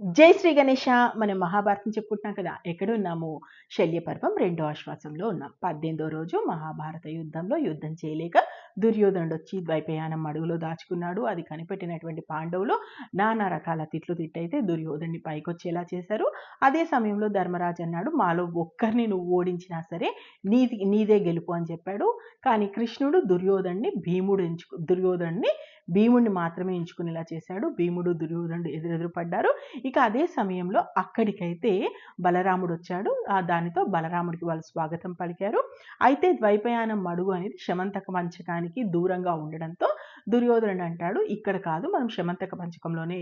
జై శ్రీ గణేష మనం మహాభారతం చెప్పుకుంటున్నాం కదా ఎక్కడున్నాము శల్యపర్వం రెండో ఆశ్వాసంలో ఉన్నాం. పద్దెనిమిదో రోజు మహాభారత యుద్ధంలో యుద్ధం చేయలేక దుర్యోధనుడు వచ్చి ద్వైపయానం అడుగులో దాచుకున్నాడు. అది కనిపెట్టినటువంటి పాండవులు నానా రకాల తిట్లు తిట్టయితే దుర్యోధన్ని పైకొచ్చేలా చేశారు. అదే సమయంలో ధర్మరాజు అన్నాడు మాలో ఒక్కరిని నువ్వు ఓడించినా సరే నీది నీదే గెలుపు అని చెప్పాడు. కానీ కృష్ణుడు దుర్యోధన్ని భీముడు ఎంచుకు దుర్యోధన్ని భీముడిని మాత్రమే ఎంచుకునేలా చేశాడు. భీముడు దుర్యోధనుడు ఎదురెదురు పడ్డారు ఇక అదే సమయంలో అక్కడికైతే బలరాముడు వచ్చాడు. ఆ దానితో బలరాముడికి వాళ్ళు స్వాగతం పలికారు. అయితే ద్వైపయానం మడుగు అనేది శమంతక మంచకానికి దూరంగా ఉండడంతో దుర్యోధనుడు అంటాడు ఇక్కడ కాదు మనం శమంతక పంచకంలోనే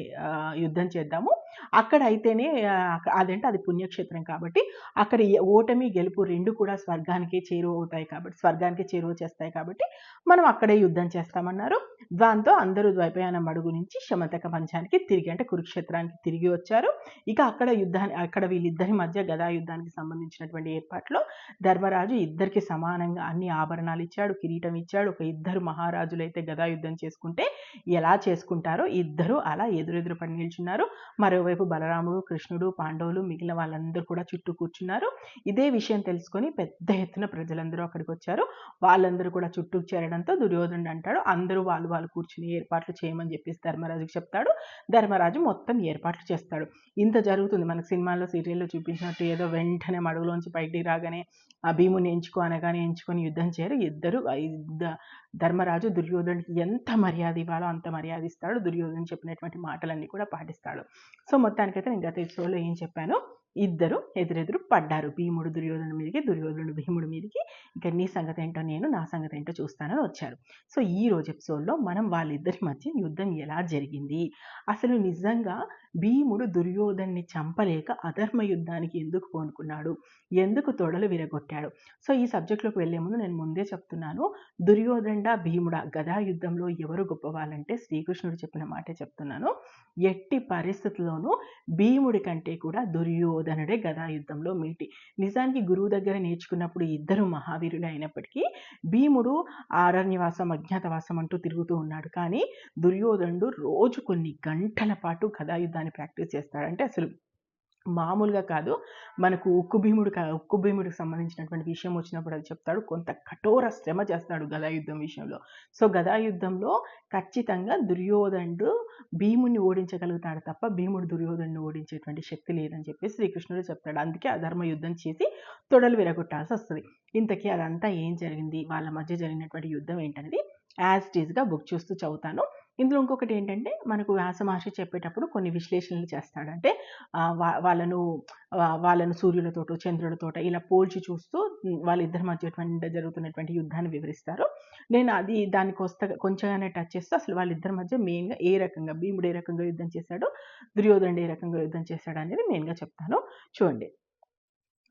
యుద్ధం చేద్దాము. అక్కడ అయితేనే అదంటే అది పుణ్యక్షేత్రం కాబట్టి అక్కడ ఓటమి గెలుపు రెండు కూడా స్వర్గానికే చేరువ అవుతాయి కాబట్టి స్వర్గానికి చేరువ చేస్తాయి కాబట్టి మనం అక్కడే యుద్ధం చేస్తామన్నారు. దాంతో అందరూ ద్వైపయానం అడుగు నుంచి శమంతక పంచానికి తిరిగి అంటే కురుక్షేత్రానికి తిరిగి వచ్చారు. ఇక అక్కడ యుద్ధాన్ని అక్కడ వీళ్ళిద్దరి మధ్య గదా యుద్ధానికి సంబంధించినటువంటి ఏర్పాట్లో ధర్మరాజు ఇద్దరికి సమానంగా అన్ని ఆభరణాలు ఇచ్చాడు కిరీటం ఇచ్చాడు. ఒక ఇద్దరు మహారాజులైతే గదా యుద్ధం చేసుకుంటే ఎలా చేసుకుంటారో ఇద్దరు అలా ఎదురెదురు పడి నిల్చున్నారు. మరోవైపు బలరాముడు కృష్ణుడు పాండవులు మిగిలిన వాళ్ళందరూ కూడా చుట్టూ కూర్చున్నారు. ఇదే విషయం తెలుసుకొని పెద్ద ఎత్తున ప్రజలందరూ అక్కడికి వచ్చారు. వాళ్ళందరూ కూడా చుట్టూ చేరడంతో దుర్యోధనుడు అంటాడు అందరూ వాళ్ళు వాళ్ళు కూర్చుని ఏర్పాట్లు చేయమని చెప్పేసి ధర్మరాజుకి చెప్తాడు. ధర్మరాజు మొత్తం ఏర్పాట్లు చేస్తాడు. ఇంత జరుగుతుంది. మనకు సినిమాల్లో సీరియల్లో చూపించినట్టు ఏదో వెంటనే మడుగులోంచి బయటికి రాగానే ఆ భీముని ఎంచుకో అనగానే ఎంచుకొని యుద్ధం చేయరు. ఇద్దరు ధర్మరాజు దుర్యోధనుడికి ఎంత ఎంత మర్యాద ఇవ్వాలో అంత మర్యాద ఇస్తాడు. దుర్యోధను చెప్పినటువంటి మాటలన్నీ కూడా పాటిస్తాడు. సో మొత్తానికైతే నేను గత ఎపిసోడ్లో ఏం చెప్పాను? ఇద్దరు ఎదురెదురు పడ్డారు. భీముడు దుర్యోధను మీదకి దుర్యోధనుడు భీముడి మీదకి. ఇంకా నీ సంగతి ఏంటో నేను నా సంగతి ఏంటో చూస్తానని వచ్చారు. సో ఈ రోజు ఎపిసోడ్లో మనం వాళ్ళిద్దరి మధ్య యుద్ధం ఎలా జరిగింది? అసలు నిజంగా భీముడు దుర్యోధన్ని చంపలేక అధర్మ యుద్ధానికి ఎందుకు పూనుకున్నాడు? ఎందుకు తొడలు విరగొట్టాడు? సో ఈ సబ్జెక్ట్లోకి వెళ్ళే ముందు నేను ముందే చెప్తున్నాను. దుర్యోధండ భీముడ గదా యుద్ధంలో ఎవరు గొప్పవాళ్ళంటే శ్రీకృష్ణుడు చెప్పిన మాటే చెప్తున్నాను. ఎట్టి పరిస్థితుల్లోనూ భీముడి కంటే కూడా దుర్యోధన గదా యుద్ధంలో మీటి. నిజానికి గురువు దగ్గర నేర్చుకున్నప్పుడు ఇద్దరు మహావీరులు అయినప్పటికీ భీముడు అరణ్యవాసం అజ్ఞాతవాసం అంటూ తిరుగుతూ ఉన్నాడు. కానీ దుర్యోధనుడు రోజు కొన్ని గంటల పాటు గదాయుద్ధాన్ని ప్రాక్టీస్ చేస్తాడంటే అసలు మామూలుగా కాదు. మనకు ఉక్కు భీముడు ఉక్కు భీముడికి సంబంధించినటువంటి విషయం వచ్చినప్పుడు అది చెప్తాడు. కొంత కఠోర శ్రమ చేస్తాడు గదాయుద్ధం విషయంలో. సో గదాయుద్ధంలో ఖచ్చితంగా దుర్యోధనుడు భీముని ఓడించగలుగుతాడు తప్ప భీముడు దుర్యోధనుని ఓడించేటువంటి శక్తి లేదని చెప్పి శ్రీకృష్ణుడు చెప్తాడు. అందుకే అధర్మ యుద్ధం చేసి తొడలు విరగొట్టాల్సి వస్తుంది. ఇంతకీ అదంతా ఏం జరిగింది? వాళ్ళ మధ్య జరిగినటువంటి యుద్ధం ఏంటనేది యాజ్ టీజ్గా బుక్ చూస్తూ చదువుతాను. ఇందులో ఇంకొకటి ఏంటంటే మనకు వ్యాస మహర్షి చెప్పేటప్పుడు కొన్ని విశ్లేషణలు చేస్తాడు. అంటే వా- వాళ్ళను వాళ్ళను సూర్యులతోటో చంద్రులతోట ఇలా పోల్చి చూస్తూ వాళ్ళిద్దరి మధ్య జరుగుతున్నటువంటి యుద్ధాన్ని వివరిస్తారు. నేను అది దానికి వస్తా కొంచెంగానే టచ్ చేస్తూ అసలు వాళ్ళిద్దరి మధ్య మెయిన్గా ఏ రకంగా భీముడు ఏ రకంగా యుద్ధం చేశాడు దుర్యోధనుడు ఏ రకంగా యుద్ధం చేశాడు అనేది మెయిన్గా చెప్తాను. చూడండి.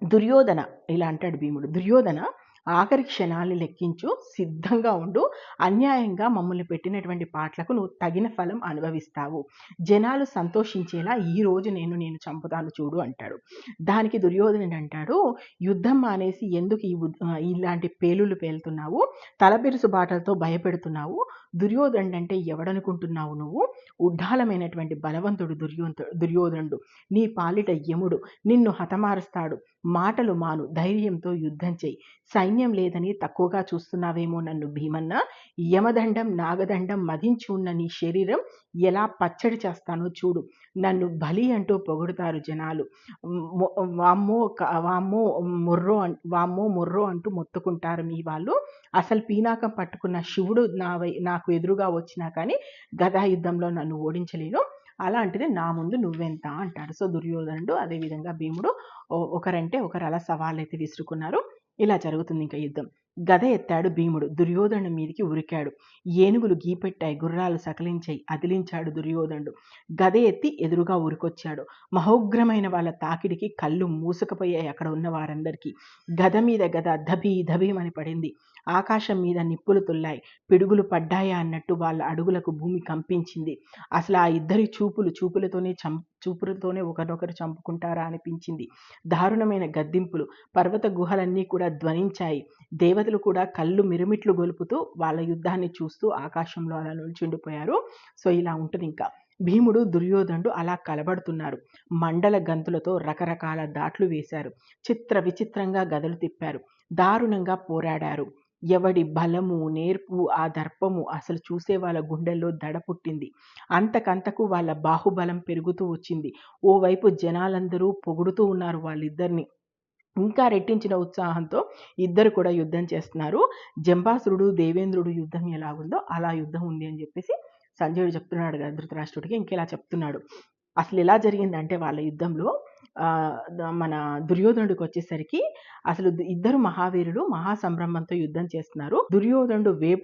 దుర్యోధన ఇలా అంటాడు భీముడు. దుర్యోధన ఆఖరి క్షణాలు లెక్కించు సిద్ధంగా ఉండు. అన్యాయంగా మమ్మల్ని పెట్టినటువంటి పాటలకు నువ్వు తగిన ఫలం అనుభవిస్తావు. జనాలు సంతోషించేలా ఈ రోజు నేను నేను చంపుతాను చూడు అంటాడు. దానికి దుర్యోధనుడు అంటాడు యుద్ధం మానేసి ఎందుకు ఈ ఇలాంటి పేలులు పేలుతున్నావు? తలపెరుసు బాటలతో భయపెడుతున్నావు? దుర్యోధనుడు అంటే ఎవడనుకుంటున్నావు నువ్వు? ఉడ్డాలమైనటువంటి బలవంతుడు దుర్యోధ దుర్యోధనుడు. నీ పాలిట యముడు. నిన్ను హతమారుస్తాడు. మాటలు మాను ధైర్యంతో యుద్ధం చేయి. సైన్యం లేదని తక్కువగా చూస్తున్నావేమో నన్ను భీమన్న. యమదండం నాగదండం మదించి ఉన్న నీ శరీరం ఎలా పచ్చడి చేస్తానో చూడు. నన్ను బలి అంటూ పొగుడుతారు జనాలు. వామ్మో వామ్మో మొర్రో వామ్మో మొర్రో అంటూ మొత్తుకుంటారు మీ వాళ్ళు. అసలు పీనాకం పట్టుకున్న శివుడు నా వై- నాకు ఎదురుగా వచ్చినా కానీ గదా యుద్ధంలో నన్ను ఓడించలేను. అలాంటిది నా ముందు నువ్వెంత అంటాడు. సో దుర్యోధనుడు అదేవిధంగా భీముడు ఓ- ఒకరంటే ఒకరు అలా సవాళ్ళు అయితే విసురుకున్నారు. ఇలా జరుగుతుంది ఇంకా యుద్ధం. గద ఎత్తాడు భీముడు. దుర్యోధను మీదికి ఉరికాడు. ఏనుగులు గీపెట్టాయి గుర్రాలు సకలించాయి అదిలించాడు దుర్యోధనుడు. గద ఎత్తి ఎదురుగా ఉరికొచ్చాడు మహోగ్రమైన వాళ్ళ తాకిడికి కళ్ళు మూసుకుపోయాయి అక్కడ ఉన్న వారందరికీ. గద మీద గద ధబీ అని పడింది. ఆకాశం మీద నిప్పులు తుల్లాయి. పిడుగులు పడ్డాయా అన్నట్టు వాళ్ళ అడుగులకు భూమి కంపించింది. అసలు ఆ ఇద్దరి చూపులు చూపులతోనే చం చూపులతోనే ఒకరొకరు చంపుకుంటారా అనిపించింది. దారుణమైన గద్దింపులు పర్వత గుహలన్నీ కూడా ధ్వనించాయి. దేవతలు కూడా కళ్ళు మిరుమిట్లు గొలుపుతూ వాళ్ళ యుద్ధాన్ని చూస్తూ ఆకాశంలో అలా నిల్చుండిపోయారు. సో ఇలా ఉంటుంది ఇంకా భీముడు దుర్యోధనుడు అలా కలబడుతున్నారు. మండల గంతులతో రకరకాల దాట్లు వేశారు. చిత్ర విచిత్రంగా గదలు తిప్పారు. దారుణంగా పోరాడారు. ఎవడి బలము నేర్పు ఆ దర్పము అసలు చూసే వాళ్ళ గుండెల్లో దడ పుట్టింది. అంతకంతకు వాళ్ళ బాహుబలం పెరుగుతూ వచ్చింది. ఓవైపు జనాలందరూ పొగుడుతూ ఉన్నారు వాళ్ళిద్దరిని. ఇంకా రెట్టించిన ఉత్సాహంతో ఇద్దరు కూడా యుద్ధం చేస్తున్నారు. జంబాసురుడు దేవేంద్రుడు యుద్ధం ఎలా ఉందో అలా యుద్ధం ఉంది అని చెప్పేసి సంజయుడు చెప్తున్నాడు కదా ధృతరాష్ట్రుడికి ఇంకెలా చెప్తున్నాడు. అసలు ఎలా జరిగిందంటే వాళ్ళ యుద్ధంలో మన దుర్యోధనుడికి వచ్చేసరికి అసలు ఇద్దరు మహావీరులు మహా సంభ్రమంతో యుద్ధం చేస్తున్నారు. దుర్యోధనుడు వేప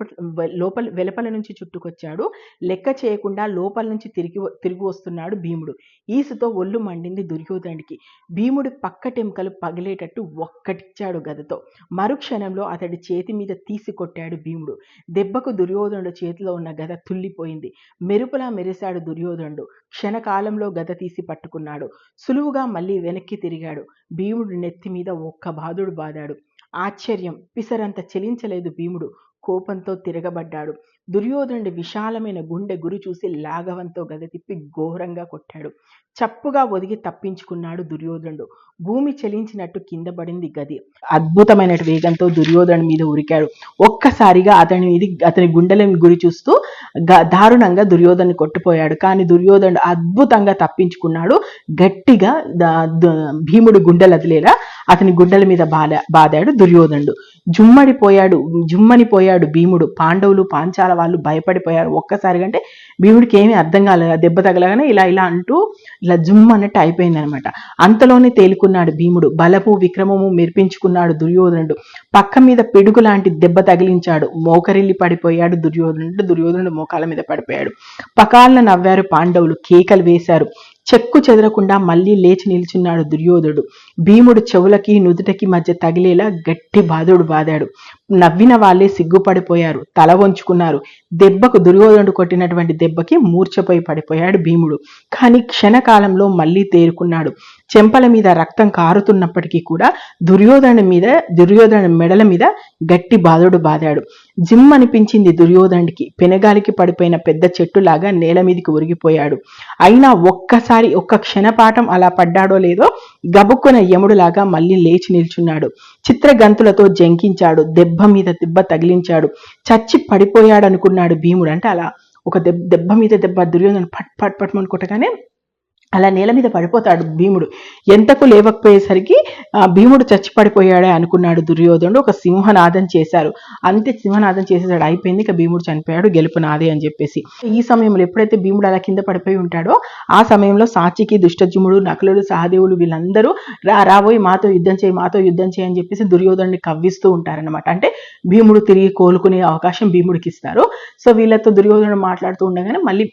లోపల వెలపల నుంచి చుట్టుకొచ్చాడు. లెక్క చేయకుండా లోపల నుంచి తిరిగి తిరిగి వస్తున్నాడు భీముడు. ఈసుతో ఒళ్ళు మండింది దుర్యోధనుడికి. భీముడి పక్కటెంకలు పగిలేటట్టు ఒక్కటిచ్చాడు గదతో. మరుక్షణంలో అతడి చేతి మీద తీసి కొట్టాడు భీముడు. దెబ్బకు దుర్యోధనుడు చేతిలో ఉన్న గద తుల్లిపోయింది. మెరుపులా మెరిశాడు దుర్యోధనుడు. క్షణకాలంలో గద తీసి పట్టుకున్నాడు. సులువుగా మళ్ళీ వెనక్కి తిరిగాడు. భీముడు నెత్తి మీద ఒక్క బాధుడు బాదాడు. ఆశ్చర్యం! పిసరంత చెలించలేదు భీముడు. కోపంతో తిరగబడ్డాడు. దుర్యోధనుడి విశాలమైన గుండె గురి చూసి లాఘవంతో గద తిప్పి ఘోరంగా కొట్టాడు. చప్పుగా ఒదిగి తప్పించుకున్నాడు దుర్యోధనుడు. భూమి చెలించినట్టు కింద పడింది గది. అద్భుతమైన వేగంతో దుర్యోధను మీద ఉరికాడు. ఒక్కసారిగా అతని మీద అతని గుండెలను గురి చూస్తూ దారుణంగా దుర్యోధను కొట్టిపోయాడు. కానీ దుర్యోధనుడు అద్భుతంగా తప్పించుకున్నాడు. గట్టిగా భీముడు గుండెలు అదిలేలా అతని గుడ్డల మీద బాధ బాదాడు దుర్యోధనుడు. జుమ్మడిపోయాడు జుమ్మని పోయాడు భీముడు. పాండవులు పాంచాల వాళ్ళు భయపడిపోయారు. ఒక్కసారిగా అంటే భీముడికి ఏమీ అర్థం కాలేదు దెబ్బ తగలగానే ఇలా ఇలా అంటూ ఇలా జుమ్ అన్నట్టు అయిపోయింది అనమాట అంతలోనే తేలుకున్నాడు భీముడు. బలము విక్రమము మెరిపించుకున్నాడు దుర్యోధనుడు. పక్క మీద పిడుగు లాంటి దెబ్బ తగిలించాడు. మోకరిల్లి పడిపోయాడు దుర్యోధనుడు. దుర్యోధనుడు మోకాల మీద పడిపోయాడు. పకాలను నవ్వారు పాండవులు. కేకలు వేశారు. చెక్కు చెదరకుండా మళ్ళీ లేచి నిల్చున్నాడు దుర్యోధుడు భీముడు చెవులకి నుదుటకి మధ్య తగిలేలా గట్టి బాధుడు బాదాడు. నవ్విన వాళ్ళే సిగ్గుపడిపోయారు తల వంచుకున్నారు. దెబ్బకు దుర్యోధనుడు కొట్టినటువంటి దెబ్బకి మూర్చపోయి పడిపోయాడు భీముడు. కానీ క్షణకాలంలో మళ్ళీ తేరుకున్నాడు. చెంపల మీద రక్తం కారుతున్నప్పటికీ కూడా దుర్యోధను మీద దుర్యోధన మెడల మీద గట్టి బాధుడు బాదాడు. జిమ్ అనిపించింది దుర్యోధనుడికి. పెనగాలికి పడిపోయిన పెద్ద చెట్టులాగా నేల మీదకి ఉరిగిపోయాడు అయినా ఒక్కసారి ఒక్క క్షణపాఠం అలా పడ్డాడో లేదో గబుక్కున యముడులాగా మళ్ళీ లేచి నిల్చున్నాడు. చిత్రగంతులతో జంకించాడు. దెబ్బ మీద దెబ్బ తగిలించాడు. చచ్చి పడిపోయాడు అనుకున్నాడు భీముడు. అంటే అలా ఒక దెబ్బ దెబ్బ మీద దెబ్బ దుర్యోధన పట్ పట్ పట్ కొట్టగానే అలా నేల మీద పడిపోతాడు భీముడు. ఎంతకు లేవకపోయేసరికి ఆ, భీముడు చచ్చి పడిపోయాడే అనుకున్నాడు దుర్యోధనుడు. ఒక సింహనాదం చేశారు. అంతే సింహనాదం చేసేసాడు. అయిపోయింది. ఇక భీముడు చనిపోయాడు. గెలుపు నాదే అని చెప్పేసి. ఈ సమయంలో ఎప్పుడైతే భీముడు అలా కింద పడిపోయి ఉంటాడో ఆ సమయంలో సాచికి దుష్టజుముడు నకులుడు సహదేవులు వీళ్ళందరూ రా రాబోయి మాతో యుద్ధం చేయి మాతో యుద్ధం చేయి అని చెప్పేసి దుర్యోధనుడిని కవ్విస్తూ ఉంటారనమాట అంటే భీముడు తిరిగి కోలుకునే అవకాశం భీముడికి ఇస్తారు. సో వీళ్ళతో దుర్యోధనుడు మాట్లాడుతూ ఉండగానే మళ్ళీ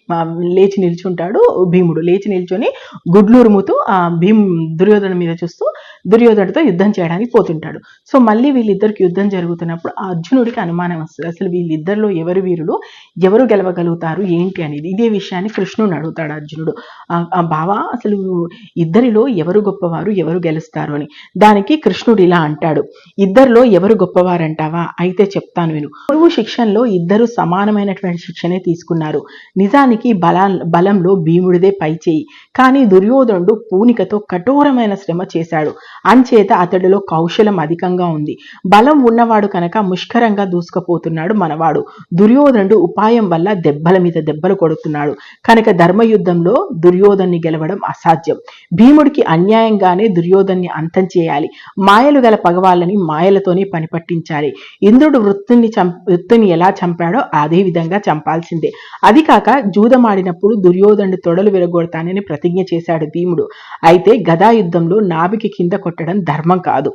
లేచి నిల్చుంటాడు భీముడు. లేచి నిల్చొని గుడ్లూరుముతూ ఆ భీమ్ దుర్యోధన మీద చూస్తూ దుర్యోధనుడితో యుద్ధం చేయడానికి పోతుంటాడు. సో మళ్ళీ వీళ్ళిద్దరికి యుద్ధం జరుగుతున్నప్పుడు అర్జునుడికి అనుమానం వస్తుంది. అసలు వీళ్ళిద్దరిలో ఎవరు వీరులు ఎవరు గెలవగలుగుతారు ఏంటి అనేది. ఇదే విషయాన్ని కృష్ణుని అడుగుతాడు అర్జునుడు. ఆ- బావా అసలు ఇద్దరిలో ఎవరు గొప్పవారు ఎవరు గెలుస్తారు అని. దానికి కృష్ణుడు ఇలా అంటాడు. ఇద్దరిలో ఎవరు గొప్పవారంటావా? అయితే చెప్తాను విను. గురువు శిక్షణలో ఇద్దరు సమానమైనటువంటి శిక్షణే తీసుకున్నారు. నిజానికి బల బలంలో భీముడిదే పై చేయి కానీ దుర్యోధనుడు పూనికతో కఠోరమైన శ్రమ చేశాడు. అంచేత అతడిలో కౌశలం అధికంగా ఉంది. బలం ఉన్నవాడు కనుక ముష్కరంగా దూసుకుపోతున్నాడు మనవాడు. దుర్యోధనుడు ఉపాయం వల్ల దెబ్బల మీద దెబ్బలు కొడుతున్నాడు. కనుక ధర్మయుద్ధంలో దుర్యోధన్ని గెలవడం అసాధ్యం. భీముడికి అన్యాయంగానే దుర్యోధన్ని అంతం చేయాలి. మాయలు గల పగవాళ్ళని మాయలతోనే పని పట్టించాలి. ఇంద్రుడు వృత్తుని చం వృత్తుని ఎలా చంపాడో అదే విధంగా చంపాల్సిందే. అది కాక జూదమాడినప్పుడు దుర్యోధనుడు తొడలు విరగొడతానని ప్రతిజ్ఞ చేశాడు భీముడు. అయితే గదాయుద్ధంలో నాభికి కింద కొట్టడం ధర్మం కాదు.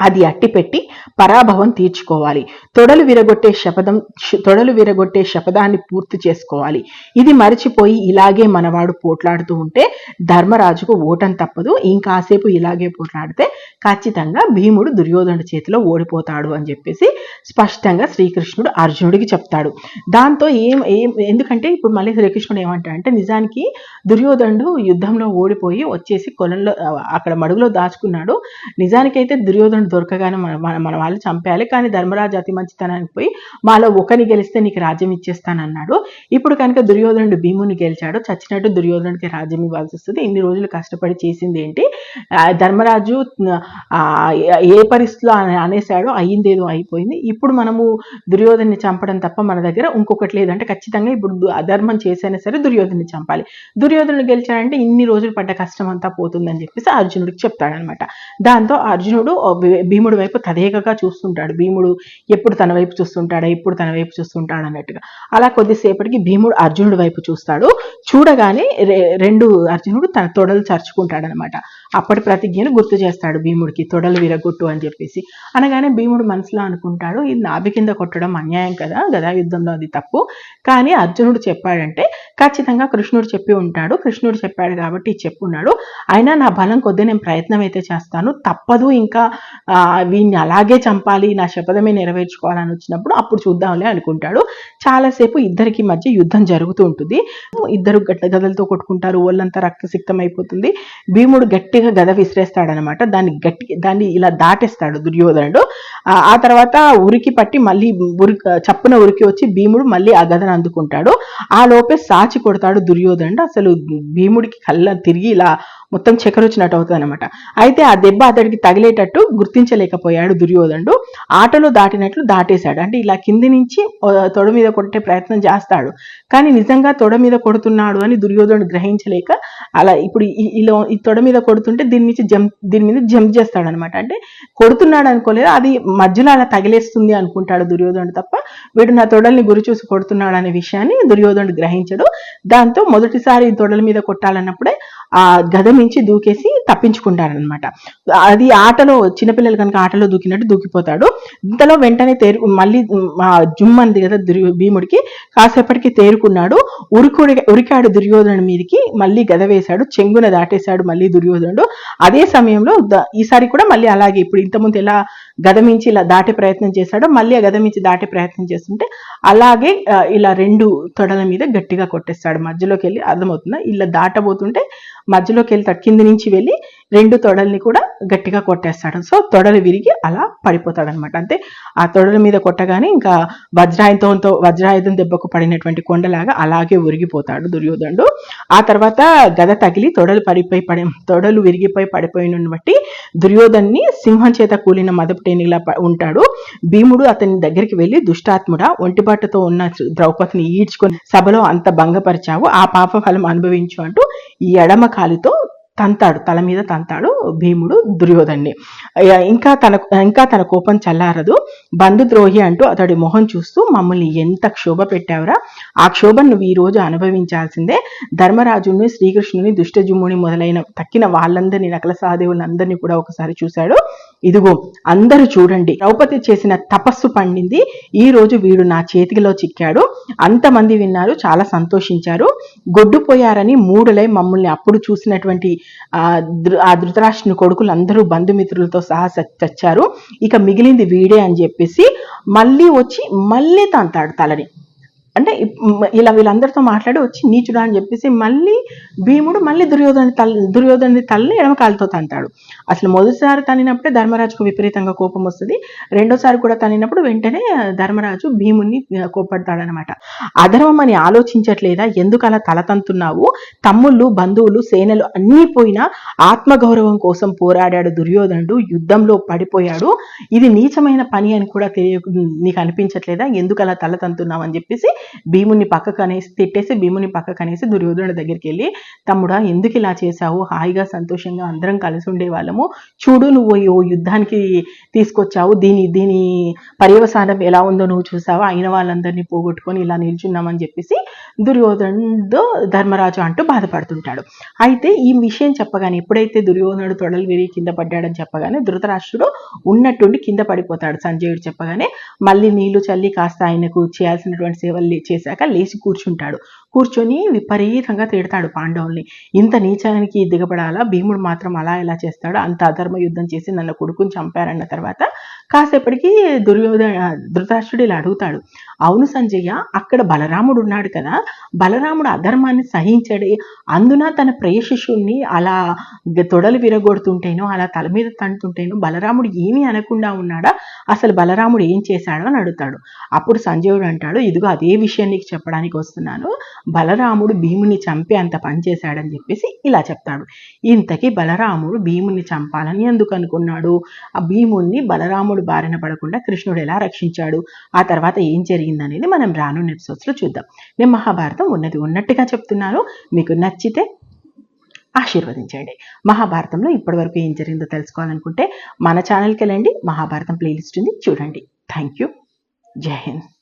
అది అట్టిపెట్టి పరాభవం తీర్చుకోవాలి. తొడలు విరగొట్టే శపథం తొడలు విరగొట్టే శపథాన్ని పూర్తి చేసుకోవాలి. ఇది మరిచిపోయి ఇలాగే మనవాడు పోట్లాడుతూ ఉంటే ధర్మరాజుకు ఓటం తప్పదు. ఇంకాసేపు ఇలాగే పోట్లాడితే ఖచ్చితంగా భీముడు దుర్యోధనుడి చేతిలో ఓడిపోతాడు అని చెప్పేసి స్పష్టంగా శ్రీకృష్ణుడు అర్జునుడికి చెప్తాడు. దాంతో ఏం ఏం ఎందుకంటే ఇప్పుడు మళ్ళీ శ్రీకృష్ణుడు ఏమంటాడంటే నిజానికి దుర్యోధనుడు యుద్ధంలో ఓడిపోయి వచ్చేసి కొలంలో అక్కడ మడుగులో దాచుకున్నాడు. నిజానికైతే దుర్యోధనుడు దొరకగానే మన మన- వాళ్ళు చంపేయాలి. కానీ ధర్మరాజు అతి మంచితనానికి పోయి మాలో ఒకరిని గెలిస్తే నీకు రాజ్యం ఇచ్చేస్తానన్నాడు. ఇప్పుడు కనుక దుర్యోధనుడు భీముని గెలిచాడు. చచ్చినట్టు దుర్యోధనుడికి రాజ్యం ఇవ్వాల్సి వస్తుంది. ఇన్ని రోజులు కష్టపడి చేసింది ఏంటి? ధర్మరాజు ఏ పరిస్థితిలో అనే- అనేసాడో అయ్యిందేదో అయిపోయింది. ఇప్పుడు మనము దుర్యోధన్ని చంపడం తప్ప మన దగ్గర ఇంకొకటి లేదంటే ఖచ్చితంగా ఇప్పుడు అధర్మం చేసైనా సరే దుర్యోధన్ని చంపాలి. దుర్యోధనుడు గెలిచాడంటే ఇన్ని రోజులు పడ్డ కష్టం అంతా పోతుందని చెప్పేసి అర్జునుడికి చెప్తాడనమాట దాంతో అర్జునుడు భీముడి వైపు తదేకగా చూస్తుంటాడు. భీముడు ఎప్పుడు తన వైపు చూస్తుంటాడా? ఎప్పుడు తన వైపు చూస్తుంటాడు అన్నట్టుగా. అలా కొద్దిసేపటికి భీముడు అర్జునుడి వైపు చూస్తాడు. చూడగానే రెండు అర్జునుడు తన తొడలు చరుచుకుంటాడనమాట అప్పటి ప్రతిజ్ఞను గుర్తు చేస్తాడు భీముడికి తొడలు విరగొట్టు అని చెప్పేసి. అనగానే భీముడు మనసులో అనుకుంటాడు ఇది నాభి కింద కొట్టడం అన్యాయం కదా గదా యుద్ధంలో అది తప్పు. కానీ అర్జునుడు చెప్పాడంటే ఖచ్చితంగా కృష్ణుడు చెప్పి ఉంటాడు కృష్ణుడు చెప్పాడు కాబట్టి చెప్పున్నాడు అయినా నా బలం కొద్దీ నేను ప్రయత్నం అయితే చేస్తాను తప్పదు ఇంకా వీడిని అలాగే చంపాలి నా శపథమే నెరవేర్చుకోవాలని వచ్చినప్పుడు అప్పుడు చూద్దాంలే అనుకుంటాడు. చాలాసేపు ఇద్దరికి మధ్య యుద్ధం జరుగుతూ ఉంటుంది. ఇద్దరు గట్ట గదలతో కొట్టుకుంటారు ఒళ్ళంతా రక్తసిక్తం అయిపోతుంది. భీముడు గట్టిగా గద విసిరేస్తాడనమాట. దాన్ని గట్టి దాన్ని ఇలా దాటేస్తాడు దుర్యోధనుడు. ఆ ఆ తర్వాత ఉరికి పట్టి మళ్ళీ ఉరి చప్పున ఉరికి వచ్చి భీముడు మళ్ళీ ఆ గదను అందుకుంటాడు. ఆ లోపే సాచి కొడతాడు దుర్యోధనుడు. అసలు భీముడికి కళ్ళ తిరిగి ఇలా మొత్తం చెకరొచ్చినట్టు అవుతుంది అనమాట అయితే ఆ దెబ్బ అతడికి తగిలేటట్టు గుర్తించలేకపోయాడు దుర్యోధనుడు. ఆటలో దాటినట్లు దాటేశాడు. అంటే ఇలా కింది నుంచి తొడ మీద కొట్టే ప్రయత్నం చేస్తాడు. కానీ నిజంగా తొడ మీద కొడుతున్నాడు అని దుర్యోధనుడు గ్రహించలేక అలా ఇప్పుడు ఇలా ఈ తొడ మీద కొడుతుంటే దీని నుంచి జంప్ దీని మీద జంప్ చేస్తాడు అనమాట అంటే కొడుతున్నాడు అనుకోలేదు అది మధ్యలో అలా తగిలేస్తుంది అనుకుంటాడు దుర్యోధనుడు తప్ప వీడు నా తొడల్ని గురి చూసి కొడుతున్నాడు అనే విషయాన్ని దుర్యోధనుడు గ్రహించడు. దాంతో మొదటిసారి తొడల మీద కొట్టాలన్నప్పుడే ఆ గద మించి దూకేసి తప్పించుకుంటారనమాట అది ఆటలో చిన్నపిల్లలు కనుక ఆటలో దూకినట్టు దూకిపోతాడు. ఇంతలో వెంటనే తేరు మళ్ళీ జుమ్ అంది కదా దుర్యో భీముడికి కాసేపటికి తేరుకున్నాడు. ఉరుకుడి ఉరికాడు దుర్యోధనుడి మీదకి మళ్ళీ గద వేశాడు. చెంగున దాటేశాడు మళ్ళీ దుర్యోధనుడు. అదే సమయంలో ఈసారి కూడా మళ్ళీ అలాగే ఇప్పుడు ఇంతకుముందు ఎలా గద మించి ఇలా దాటే ప్రయత్నం చేశాడో మళ్ళీ ఆ గద మించి దాటే ప్రయత్నం చేస్తుంటే అలాగే ఇలా రెండు తొడల మీద గట్టిగా కొట్టేస్తాడు. మధ్యలోకి వెళ్ళి అర్థమవుతుందా? ఇలా దాటబోతుంటే మధ్యలోకి వెళ్తాడు కింది నుంచి వెళ్ళి రెండు తొడల్ని కూడా గట్టిగా కొట్టేస్తాడు. సో తొడలు విరిగి అలా పడిపోతాడు అనమాట అంతే. ఆ తొడల మీద కొట్టగానే ఇంకా వజ్రాయుధంతో వజ్రాయుధం దెబ్బకు పడినటువంటి కొండలాగా అలాగే ఉరిగిపోతాడు దుర్యోధనుడు. ఆ తర్వాత గద తగిలి తొడలు పడిపోయి పడి తొడలు విరిగిపోయి పడిపోయిన బట్టి దుర్యోధన్ని సింహం చేత కూలిన మదపుటేనిలా ఉంటాడు. భీముడు అతని దగ్గరికి వెళ్ళి దుష్టాత్ముడా ఒంటిబాటుతో ఉన్న ద్రౌపదిని ఈడ్చుకొని సభలో అంత భంగపరిచావు ఆ పాప ఫలం అనుభవించు అంటూ ఎడమ కాలితో తంతాడు తల మీద తంతాడు భీముడు దుర్యోధన్ని. ఇంకా తన ఇంకా తన కోపం చల్లారదు. బంధుద్రోహి అంటూ అతడి మొహం చూస్తూ మమ్మల్ని ఎంత క్షోభ పెట్టావురా? ఆ క్షోభను నువ్వు ఈ రోజు అనుభవించాల్సిందే. ధర్మరాజుని శ్రీకృష్ణుని దుష్టజుమ్ముని మొదలైన తక్కిన వాళ్ళందరినీ నకల సహదేవులందరినీ కూడా ఒకసారి చూశాడు. ఇదిగో అందరూ చూడండి. ద్రౌపది చేసిన తపస్సు పండింది. ఈ రోజు వీడు నా చేతిలో చిక్కాడు. అంతమంది విన్నారు చాలా సంతోషించారు. గొడ్డుపోయారని మూడులై మమ్మల్ని అప్పుడు చూసినటువంటి ఆ ఆ ధృతరాష్ట్రుని కొడుకులు అందరూ బంధుమిత్రులతో సహా చచ్చారు. ఇక మిగిలింది వీడే అని చెప్పేసి మళ్ళీ వచ్చి మళ్ళీ తంతాడు తలని అంటే ఇలా వీళ్ళందరితో మాట్లాడి వచ్చి నీచుడా అని చెప్పేసి మళ్ళీ భీముడు మళ్ళీ దుర్యోధన తల్లి దుర్యోధని తల్లి ఎడమకాలతో తంటాడు తంతాడు. అసలు మొదటిసారి తనినప్పుడే ధర్మరాజుకు విపరీతంగా కోపం వస్తుంది. రెండోసారి కూడా తనినప్పుడు వెంటనే ధర్మరాజు భీముణ్ణి కోపడతాడనమాట అధర్మం అని ఆలోచించట్లేదా? ఎందుకు అలా తలతంతున్నావు? తమ్ముళ్ళు బంధువులు సేనలు అన్నీ పోయినా ఆత్మగౌరవం కోసం పోరాడాడు దుర్యోధనుడు యుద్ధంలో పడిపోయాడు. ఇది నీచమైన పని అని కూడా తెలియ నీకు అనిపించట్లేదా? ఎందుకు అలా తలతంతున్నావు అని చెప్పేసి భీముని పక్కకు అనేసి తిట్టేసి భీముని పక్కకు అనేసి దుర్యోధనుడి దగ్గరికి వెళ్ళి తమ్ముడా ఎందుకు ఇలా చేశావు? హాయిగా సంతోషంగా అందరం కలిసి ఉండేవాళ్ళము. చూడు నువ్వు ఓ యుద్ధానికి తీసుకొచ్చావు. దీని దీని పర్యవసానం ఎలా ఉందో నువ్వు చూసావా? అయిన వాళ్ళందరినీ పోగొట్టుకొని ఇలా నిల్చున్నామని చెప్పేసి దుర్యోధనుడు ధర్మరాజు అంటూ బాధపడుతుంటాడు. అయితే ఈ విషయం చెప్పగానే ఎప్పుడైతే దుర్యోధనుడు తొడలు విరిగి కింద పడ్డాడని చెప్పగానే ధృతరాష్ట్రుడు ఉన్నట్టుండి కింద పడిపోతాడు సంజయుడు చెప్పగానే మళ్ళీ నీళ్ళు చల్లి కాస్త ఆయనకు చేయాల్సినటువంటి సేవలు లే- చేశాక లేచి కూర్చుంటాడు. కూర్చొని విపరీతంగా తిడతాడు పాండవుల్ని. ఇంత నీచానికి దిగబడాలా? భీముడు మాత్రం అలా ఎలా చేస్తాడు? అంత అధర్మ యుద్ధం చేసి నన్ను కొడుకుని చంపారన్న తర్వాత కాసేపటికి దుర్యోధన ధృతరాష్ట్రుడు ఇలా అడుగుతాడు. అవును సంజయ్య అక్కడ బలరాముడు ఉన్నాడు కదా. బలరాముడు అధర్మాన్ని సహించడే అందున తన ప్రేయశిష్యుణ్ణి అలా తొడలు విరగొడుతుంటేనో అలా తల మీద తంటుంటేనో బలరాముడు ఏమీ అనకుండా ఉన్నాడా? అసలు బలరాముడు ఏం చేశాడో అని అడుగుతాడు. అప్పుడు సంజయుడు అంటాడు ఇదిగో అదే విషయం నీకు చెప్పడానికి వస్తున్నాను. బలరాముడు భీముని చంపి అంత పని చేశాడని చెప్పేసి ఇలా చెప్తాడు. ఇంతకీ బలరాముడు భీముని చంపాలని ఎందుకు అనుకున్నాడు? ఆ భీముణ్ణి బలరాముడు బారిన పడకుండా కృష్ణుడు ఎలా రక్షించాడు? ఆ తర్వాత ఏం జరిగిందనేది మనం రానున్న ఎపిసోడ్స్లో చూద్దాం. నేను మహాభారతం ఉన్నది ఉన్నట్టుగా చెప్తున్నాను. మీకు నచ్చితే ఆశీర్వదించండి. మహాభారతంలో ఇప్పటివరకు ఏం జరిగిందో తెలుసుకోవాలనుకుంటే మన ఛానల్కి వెళ్ళండి. మహాభారతం ప్లేలిస్ట్ ఉంది. చూడండి. Thank you. జై హింద్.